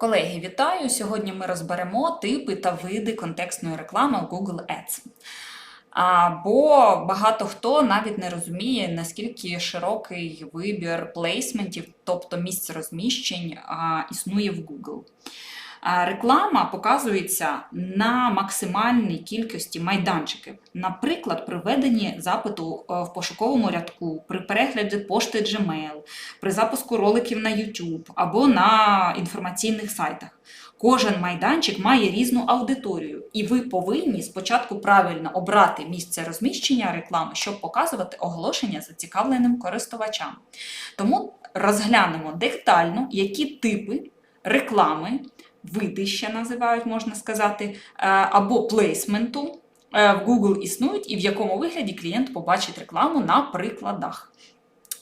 Колеги, вітаю! Сьогодні ми розберемо типи та види контекстної реклами у Google Ads. Бо багато хто навіть не розуміє, наскільки широкий вибір плейсментів, тобто місць розміщень, існує в Google. Реклама показується на максимальній кількості майданчиків. Наприклад, при введенні запиту е, в пошуковому рядку, при перегляді пошти Gmail, при запуску роликів на YouTube або на інформаційних сайтах. Кожен майданчик має різну аудиторію, і ви повинні спочатку правильно обрати місце розміщення реклами, щоб показувати оголошення зацікавленим користувачам. Тому розглянемо детально, які типи реклами, види ще називають, можна сказати, е, або плейсменту е, в Google існують і в якому вигляді клієнт побачить рекламу на прикладах.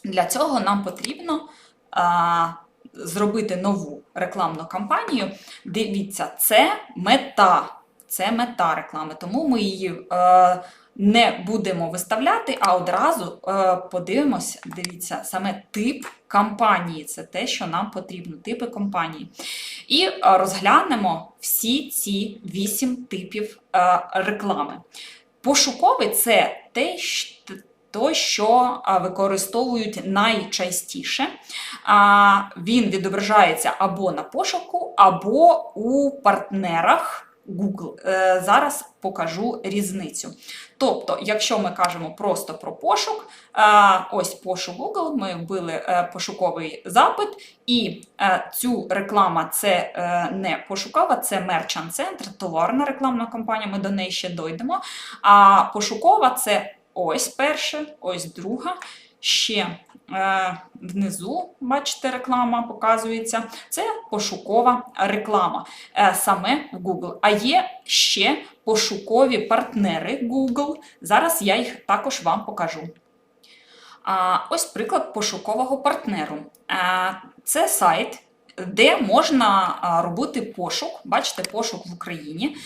Для цього нам потрібно а, зробити нову рекламну кампанію. Дивіться, це мета. Це мета реклами, тому ми її е, не будемо виставляти, а одразу е, подивимось, дивіться, саме тип кампанії. Це те, що нам потрібно, типи компанії. І е, розглянемо всі ці вісім типів е, реклами. Пошуковий це те, то, що використовують найчастіше. Він відображається або на пошуку, або у партнерах Google. Е, Зараз покажу різницю. Тобто, якщо ми кажемо просто про пошук, е, ось пошук Google, ми вбили е, пошуковий запит, і цю реклама це не пошукова, це мерчант центр, товарна рекламна кампанія. Ми до неї ще дойдемо. А пошукова це ось перша, ось друга. Ще е, внизу, бачите, реклама показується. Це пошукова реклама е, саме в Google. А є ще пошукові партнери Google. Зараз я їх також вам покажу. Ось приклад пошукового партнеру. А, це сайт. Де можна робити пошук, бачите, пошук в Україні.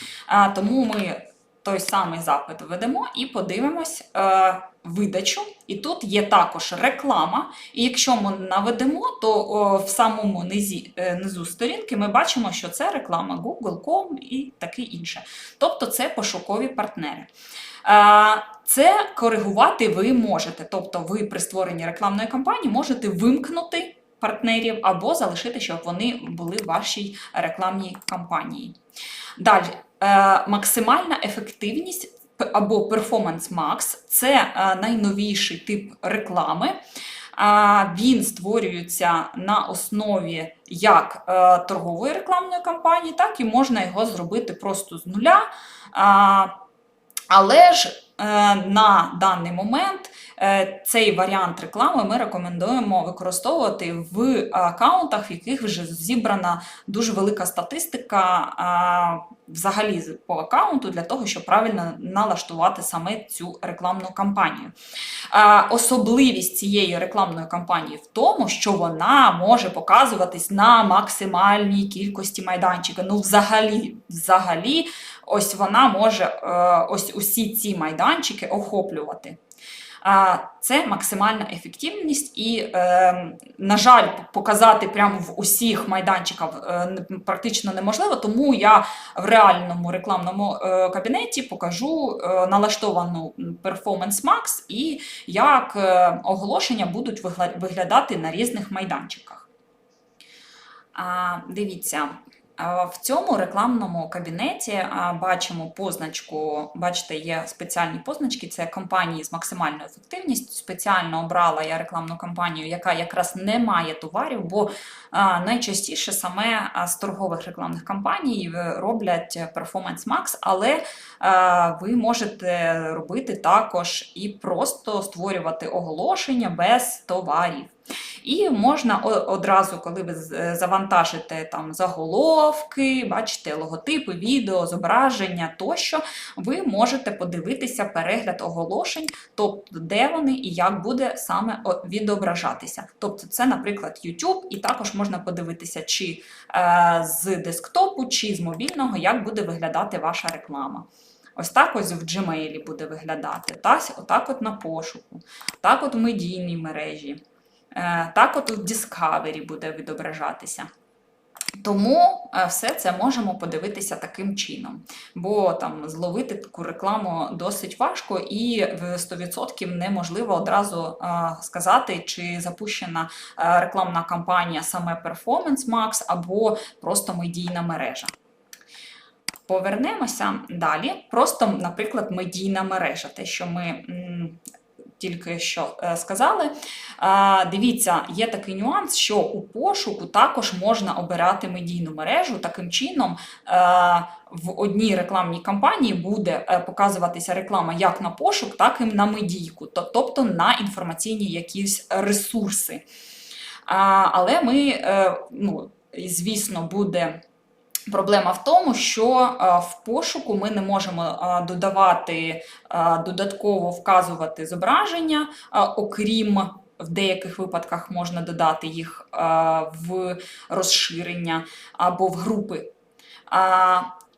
Тому ми той самий запит введемо і подивимось е, видачу. І тут є також реклама. І якщо ми наведемо, то о, в самому низі, е, низу сторінки ми бачимо, що це реклама Google.com і таке інше. Тобто це пошукові партнери. Е, Це коригувати ви можете. Тобто, ви при створенні рекламної кампанії можете вимкнути партнерів або залишити, щоб вони були в вашій рекламній кампанії. Далі, максимальна ефективність або Performance Max це е, найновіший тип реклами. Він створюється на основі як е, торгової рекламної кампанії, так і можна його зробити просто з нуля. Але ж е, на даний момент е, цей варіант реклами ми рекомендуємо використовувати в аккаунтах, в яких вже зібрана дуже велика статистика взагалі по аккаунту для того, щоб правильно налаштувати саме цю рекламну кампанію. Особливість цієї рекламної кампанії в тому, що вона може показуватись на максимальній кількості майданчика. Ну, взагалі, взагалі, ось вона може е, ось усі ці майданчики охоплювати. Це максимальна ефективність, і, е, на жаль, показати прямо в усіх майданчиках е, практично неможливо, тому я в реальному рекламному е, кабінеті покажу е, налаштовану Performance Max і як оголошення будуть виглядати на різних майданчиках. Дивіться. В цьому рекламному кабінеті бачимо позначку, бачите, є спеціальні позначки, це компанії з максимальною ефективністю. Спеціально обрала я рекламну кампанію, яка якраз не має товарів, бо найчастіше саме з торгових рекламних кампаній е, роблять Performance Max, але ви можете робити також і просто створювати оголошення без товарів. І можна одразу, коли ви е, завантажите там заголовки, бачите логотипи, відео, зображення тощо, ви можете подивитися перегляд оголошень, тобто де вони і як буде саме відображатися. Тобто, це, наприклад, YouTube, і також можна подивитися, чи е, з десктопу, чи з мобільного, як буде виглядати ваша реклама. Ось так ось в Gmail буде виглядати, та, отак от на пошуку, так от в медійній мережі. Е, Так, от у Discovery буде відображатися. Тому е, все це можемо подивитися таким чином, бо там зловити таку рекламу досить важко, і в 100% неможливо одразу е, сказати, чи запущена рекламна кампанія саме Performance Max або просто медійна мережа. Повернемося далі. Просто, наприклад, медійна мережа, те, що ми тільки що е, сказали. Дивіться, є такий нюанс, що у пошуку також можна обирати медійну мережу. Таким чином, е, в одній рекламній кампанії буде е, показуватися реклама як на пошук, так і на медійку, тобто на інформаційні якісь ресурси. Але ми, ну, звісно, буде. Проблема в тому, що е, в пошуку ми не можемо е, додавати, е, додатково вказувати зображення, окрім в деяких випадках можна додати їх в розширення або в групи.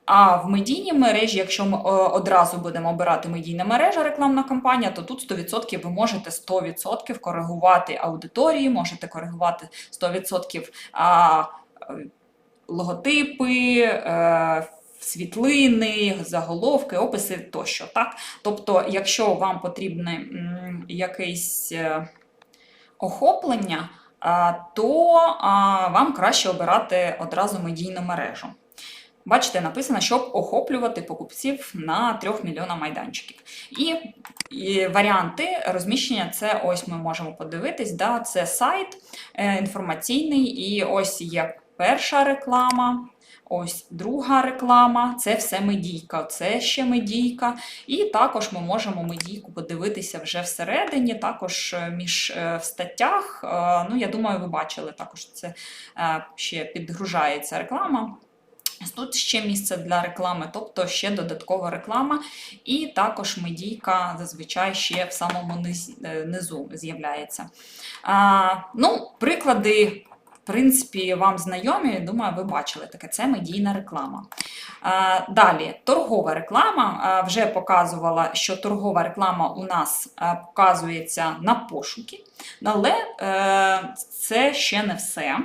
А, в медійній мережі, якщо ми одразу будемо обирати медійна мережа, рекламна кампанія, то тут 100% ви можете 100% коригувати аудиторії, можете коригувати 100% а, е, логотипи, е, світлини, заголовки, описи тощо. Так? Тобто, якщо вам потрібне якесь е, охоплення, то вам краще обирати одразу медійну мережу. Бачите, написано, щоб охоплювати покупців на 3 мільйона майданчиків. І, і варіанти розміщення це ось ми можемо подивитись. Да, Це сайт е, інформаційний, і ось є перша реклама. Ось друга реклама, це все медійка, це ще медійка. І також ми можемо медійку подивитися вже всередині, також е, між е, в статтях. е, Ну, я думаю, ви бачили також це ще підгружається реклама. Тут ще місце для реклами, тобто ще додаткова реклама, і також медійка зазвичай ще в самому низу з'являється. Ну, приклади, в принципі, вам знайомі, думаю, ви бачили таке. Це медійна реклама. Далі, торгова реклама. Вже показувала, що торгова реклама у нас показується на пошуки, але е, це ще не все.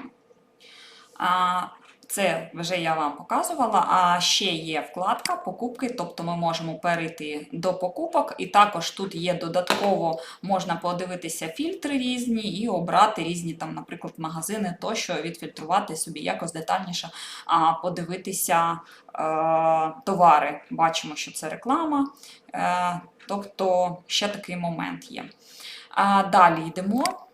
Це вже я вам показувала. А ще є вкладка покупки, тобто ми можемо перейти до покупок, і також тут є додатково можна подивитися фільтри різні і обрати різні, там, наприклад, магазини, тощо відфільтрувати собі якось детальніше, а, подивитися е, товари. Бачимо, що це реклама. Е, тобто ще такий момент є. А, далі йдемо.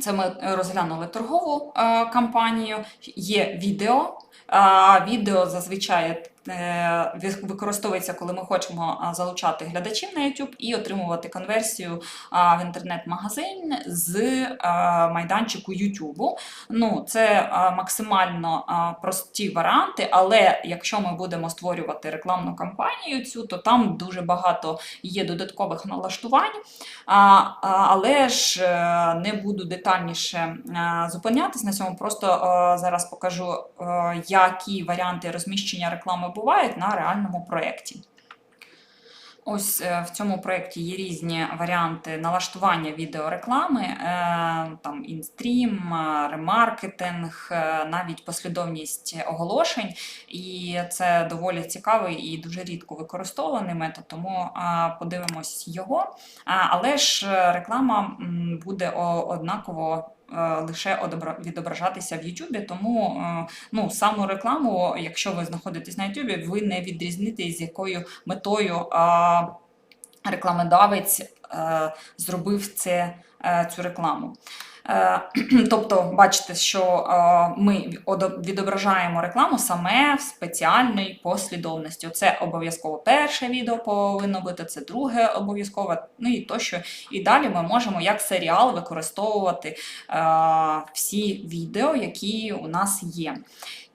Це ми розглянули торгову е, кампанію. Є відео. А, відео зазвичай е, ви- використовується, коли ми хочемо залучати глядачів на YouTube і отримувати конверсію в інтернет-магазин з е, майданчику YouTube. Ну, це е, максимально е, прості варіанти, але якщо ми будемо створювати рекламну кампанію цю, то там дуже багато є додаткових налаштувань. Але ж е, не буду детальніше е, зупинятись на цьому. Просто е, зараз покажу, е, які варіанти розміщення реклами бувають на реальному проєкті. Ось е, в цьому проєкті є різні варіанти налаштування відеореклами, е, там інстрім, е, ремаркетинг, навіть послідовність оголошень. І це доволі цікавий і дуже рідко використовуваний метод, тому подивимось його. Але ж реклама буде однаково. Лише відображатися в Ютубі, тому ну, саму рекламу, якщо ви знаходитесь на Ютубі, ви не відрізните, з якою метою рекламодавець е, зробив це, е, цю рекламу. Е, Тобто, бачите, що ми відображаємо рекламу саме в спеціальній послідовності. Це обов'язково перше відео повинно бути, це друге обов'язково, ну і тощо. І далі ми можемо як серіал використовувати всі відео, які у нас є.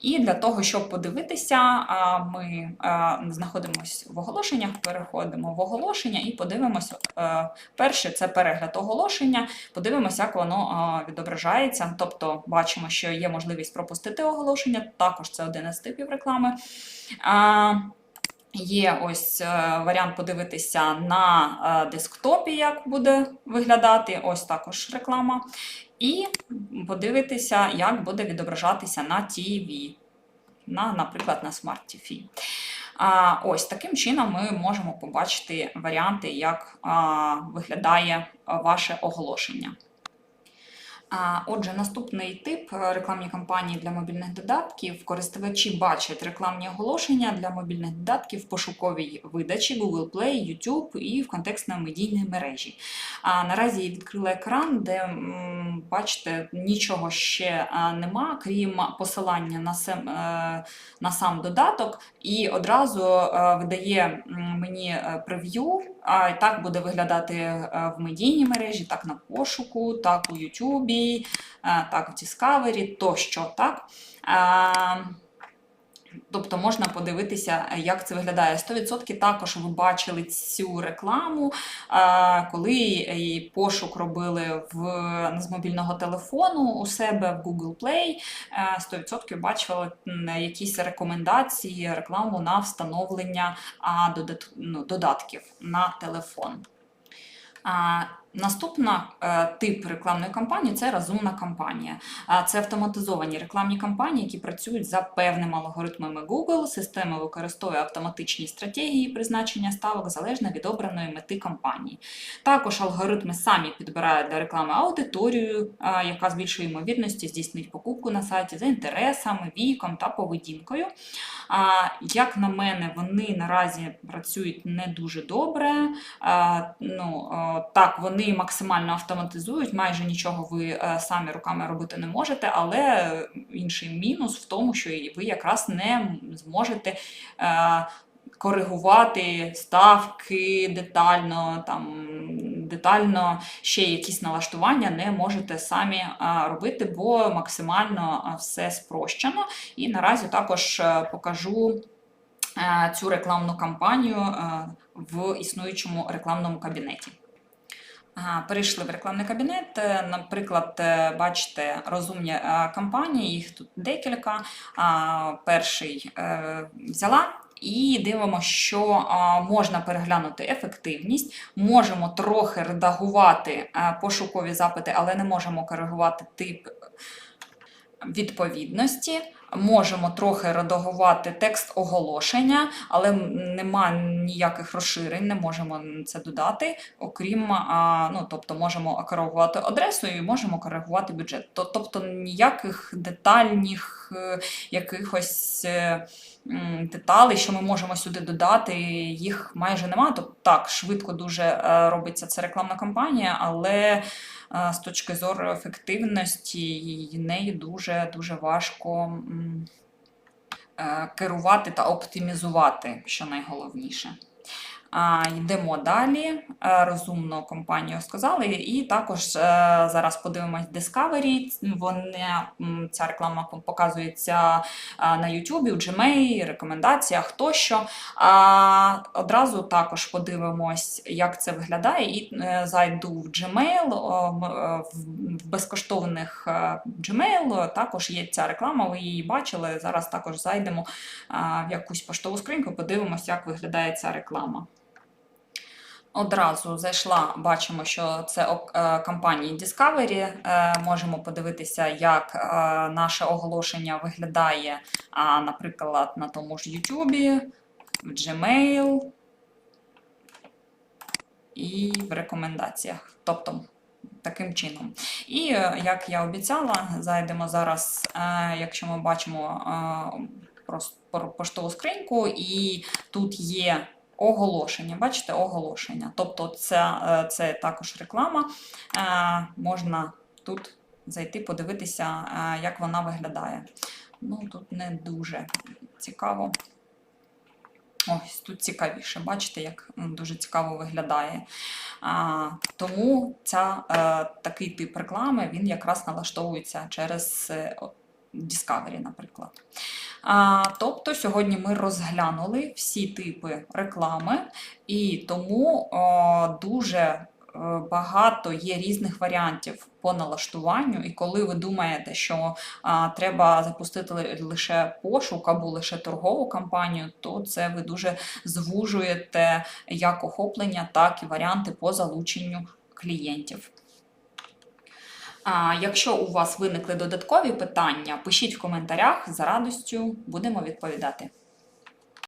І для того, щоб подивитися, ми знаходимося в оголошеннях, переходимо в оголошення і подивимося. е, Перше це перегляд оголошення, подивимося, як воно відображається. Тобто бачимо, що є можливість пропустити оголошення, також це один із типів реклами. Є ось е, варіант подивитися на е, десктопі, як буде виглядати. Ось також реклама. і подивитися, як буде відображатися на ТВ, на, наприклад, на Smart TV. Ось таким чином ми можемо побачити варіанти, як виглядає ваше оголошення. Отже, наступний тип е, рекламні кампанії для мобільних додатків. Користувачі бачать рекламні оголошення для мобільних додатків в пошуковій видачі Google Play, YouTube і в контекстно-медійній мережі. А наразі я відкрила екран, де бачите, нічого ще нема, крім посилання на сам, е, на сам додаток, і одразу е, видає мені е, прев'ю. Так буде виглядати е, в медійній мережі, так на пошуку, так у Ютубі, е, так в Discovery, тощо. так. Е, Тобто можна подивитися, як це виглядає. 100% також ви бачили цю рекламу, е, коли і пошук робили в, з мобільного телефону у себе в Google Play. е, 100% бачили якісь рекомендації, рекламу на встановлення ну, додатків на телефон. Наступна е, тип рекламної кампанії це розумна кампанія. Це автоматизовані рекламні кампанії, які працюють за певними алгоритмами Google. Система використовує автоматичні стратегії призначення ставок залежно від обраної мети кампанії. Також алгоритми самі підбирають для реклами аудиторію, яка з більшою ймовірністю здійснить покупку на сайті за інтересами, віком та поведінкою. Як на мене, вони наразі працюють не дуже добре. Ну, так, вони максимально автоматизують, майже нічого ви е, самі руками робити не можете, але інший мінус в тому, що ви якраз не зможете. е, Коригувати ставки детально, там детально ще якісь налаштування не можете самі робити, бо максимально все спрощено. І наразі також е, покажу е, цю рекламну кампанію е, в існуючому рекламному кабінеті. Перейшли в рекламний кабінет. Е, Наприклад, е, бачите розумні е, кампанії, їх тут декілька. Перший взяла. І дивимося, що можна переглянути ефективність, можемо трохи редагувати пошукові запити, але не можемо коригувати тип відповідності. Можемо трохи редагувати текст оголошення, але нема ніяких розширень, не можемо це додати, окрім, ну, тобто можемо коригувати адресу і можемо коригувати бюджет. Тобто ніяких детальних е, якихось е, деталей, що ми можемо сюди додати, їх майже немає. Тобто так, швидко дуже е, робиться ця рекламна кампанія, але з точки зору ефективності її- нею дуже дуже важко е, керувати та оптимізувати, що найголовніше. Йдемо далі. Е, Розумну компанію сказали. І також е, зараз подивимось Discovery. Вони, ця реклама показується е, на YouTube, у Gmail, рекомендаціях тощо. А, одразу також подивимось, як це виглядає. І зайду в Gmail. В в безкоштовних Gmail також є ця реклама, ви її бачили. Зараз також зайдемо в якусь поштову скриньку, подивимося, як виглядає ця реклама. Одразу зайшла, бачимо, що це е, компанії Discovery. Е, Можемо подивитися, як е, наше оголошення виглядає, наприклад, на тому ж YouTube, в Gmail і в рекомендаціях. Тобто таким чином. І як я обіцяла, зайдемо зараз, якщо ми бачимо просто поштову скриньку, і тут є оголошення. Бачите, оголошення. Тобто це, це також реклама. Е, Можна тут зайти, подивитися, е, як вона виглядає. Ну, тут не дуже цікаво. Ось тут цікавіше, бачите, як дуже цікаво виглядає. А, тому ця, е, такий тип реклами він якраз налаштовується через Discovery, наприклад. А, тобто сьогодні ми розглянули всі типи реклами, і тому о, дуже е, багато є різних варіантів по налаштуванню. І коли ви думаєте, що а, треба запустити лише пошук або лише торгову кампанію, то це ви дуже звужуєте як охоплення, так і варіанти по залученню клієнтів. Якщо у вас виникли додаткові питання, пишіть в коментарях, за радістю будемо відповідати.